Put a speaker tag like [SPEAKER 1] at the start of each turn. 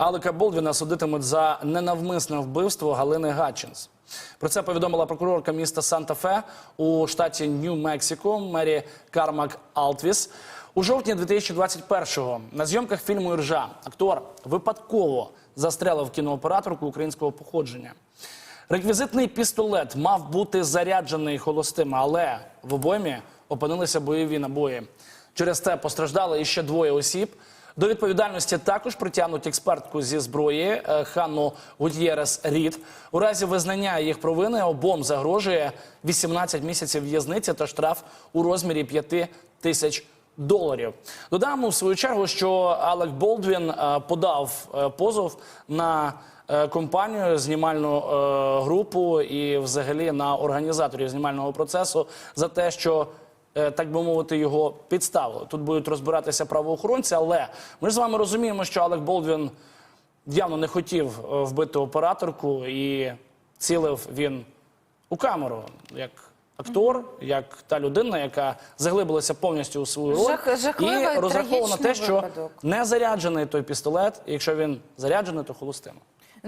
[SPEAKER 1] Алека Болдвіна судитимуть за ненавмисне вбивство Галини Гатчинс. Про це повідомила прокурорка міста Санта-Фе у штаті Нью-Мексико Мері Кармак Алтвіс. У жовтні 2021-го на зйомках фільму Іржа актор випадково застрелив кінооператорку українського походження. Реквізитний пістолет мав бути заряджений холостим, але в обоймі опинилися бойові набої. Через це постраждали іще двоє осіб. До відповідальності також притягнуть експертку зі зброї е, Ханну Гутєрес Рід. У разі визнання їх провини обом загрожує 18 місяців в'язниці та штраф у розмірі 5 тисяч доларів. Додамо в свою чергу, що Алек Болдвін е, подав е, позов на компанію, знімальну групу і взагалі на організаторів знімального процесу за те, що так би мовити, його підставили. Тут будуть розбиратися правоохоронці, але ми ж з вами розуміємо, що Алек Болдвін явно не хотів е, вбити операторку і цілив він у камеру як актор, як та людина, яка заглибилася повністю у свою роль
[SPEAKER 2] Жах-
[SPEAKER 1] і розраховував на те, що
[SPEAKER 2] випадок.
[SPEAKER 1] не заряджений той пістолет, і якщо він заряджений, то холостимо.